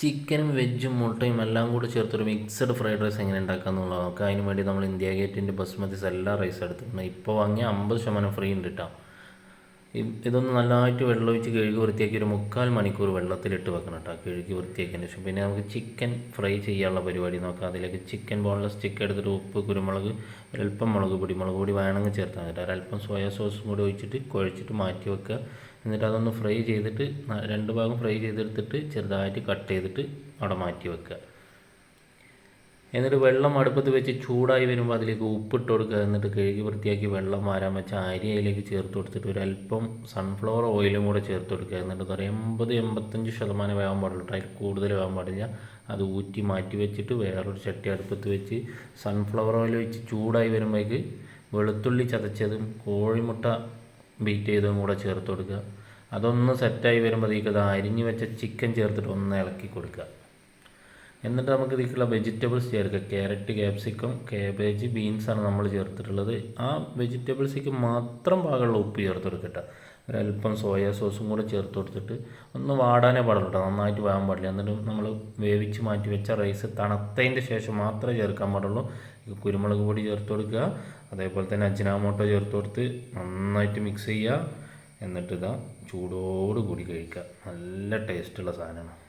ചിക്കനും വെജും മുട്ടയും എല്ലാം കൂടി ചേർത്തൊരു മിക്സഡ് ഫ്രൈഡ് റൈസ് എങ്ങനെ ഉണ്ടാക്കാമെന്നുള്ളത് നോക്കാം അതിന് വേണ്ടി നമ്മൾ ഇന്ത്യ ഗേറ്റിന്റെ ബസ്മതി എല്ലാ റൈസ് എടുത്തിട്ടുണ്ട്. ഇപ്പോൾ വാങ്ങിയ അമ്പത് ശതമാനം ഫ്രീ ഉണ്ട് കേട്ടോ ഇതൊന്ന് നല്ലതായിട്ട് വെള്ളമൊഴിച്ച് കഴുകി വൃത്തിയാക്കി ഒരു മുക്കാൽ മണിക്കൂർ വെള്ളത്തിലിട്ട് വെക്കണം കേട്ടോ. കഴുകി വൃത്തിയാക്കിയതിന് ശേഷം. പിന്നെ നമുക്ക് ചിക്കൻ ഫ്രൈ ചെയ്യാനുള്ള പരിപാടി നോക്കാം. അതിലേക്ക് ചിക്കൻ ബോൺലെസ് ചിക്കൻ എടുത്തിട്ട് ഉപ്പ് കുരുമുളക് ഒരല്പം മുളക് പൊടി. മുളക് പൊടി വേണമെങ്കിൽ ചേർത്താൽ മതി ഒരല്പം സോയാ സോസും കൂടി ഒഴിച്ചിട്ട് കുഴച്ചിട്ട് മാറ്റി വെക്കുക. എന്നിട്ട് അതൊന്ന് ഫ്രൈ ചെയ്തിട്ട് രണ്ട് ഭാഗം ഫ്രൈ ചെയ്തെടുത്തിട്ട് ചെറുതായിട്ട് കട്ട് ചെയ്തിട്ട് അവിടെ മാറ്റി വെക്കുക. എന്നിട്ട് വെള്ളം അടുപ്പത്ത് വെച്ച് ചൂടായി വരുമ്പോൾ അതിലേക്ക് ഉപ്പിട്ട് കൊടുക്കുക. എന്നിട്ട് കഴുകി വൃത്തിയാക്കി വെള്ളം വാരാൻ വെച്ച അരി അതിലേക്ക് ചേർത്ത് കൊടുത്തിട്ട് ഒരു അല്പം സൺഫ്ലവർ ഓയിലും കൂടെ ചേർത്ത് കൊടുക്കുക. എന്നിട്ട് ഒരു എൺപത് എൺപത്തഞ്ച് ശതമാനം വേവാൻ പാടുള്ളൂ അതിൽ കൂടുതൽ വേവാൻ പാടില്ല. അത് ഊറ്റി മാറ്റി വെച്ചിട്ട് വേറൊരു ചട്ടി അടുപ്പത്ത് വെച്ച് സൺഫ്ലവർ ഓയിൽ വെച്ച് ചൂടായി വരുമ്പോഴേക്ക് വെളുത്തുള്ളി ചതച്ചതും കോഴിമുട്ട ബീറ്റ് ചെയ്തതും കൂടെ ചേർത്ത് കൊടുക്കുക. അതൊന്ന് സെറ്റായി വരുമ്പോഴത്തേക്ക് അത് അരിഞ്ഞ് വെച്ച ചിക്കൻ ചേർത്തിട്ട് ഒന്ന് ഇളക്കി കൊടുക്കുക. എന്നിട്ട് നമുക്ക് ഇതിലേക്കുള്ള വെജിറ്റബിൾസ് ചേർക്കുക ക്യാരറ്റ് ക്യാപ്സിക്കം കാബേജ് ബീൻസാണ് നമ്മൾ ചേർത്തിട്ടുള്ളത്. ആ വെജിറ്റബിൾസിക്ക് മാത്രം പാകമുള്ള ഉപ്പ് ചേർത്ത് കൊടുക്കട്ടെ. ഒരല്പം സോയാ സോസും കൂടെ ചേർത്ത് കൊടുത്തിട്ട് ഒന്ന് വാടാനേ പാടുള്ളൂ കേട്ടോ. നന്നായിട്ട് വാങ്ങാൻ പാടില്ല. എന്നിട്ട് നമ്മൾ വേവിച്ച് മാറ്റി വെച്ച റൈസ് തണുത്തതിന്റെ ശേഷം മാത്രമേ ചേർക്കാൻ പാടുള്ളൂ. കുരുമുളക് പൊടി ചേർത്ത് കൊടുക്കുക. അതേപോലെ തന്നെ അജിനാമോട്ടോ ചേർത്ത് കൊടുത്ത് നന്നായിട്ട് മിക്സ് ചെയ്യുക. എന്നിട്ട് ഇതാ ചൂടോട് കൂടി കഴിക്കുക. നല്ല ടേസ്റ്റുള്ള സാധനമാണ്.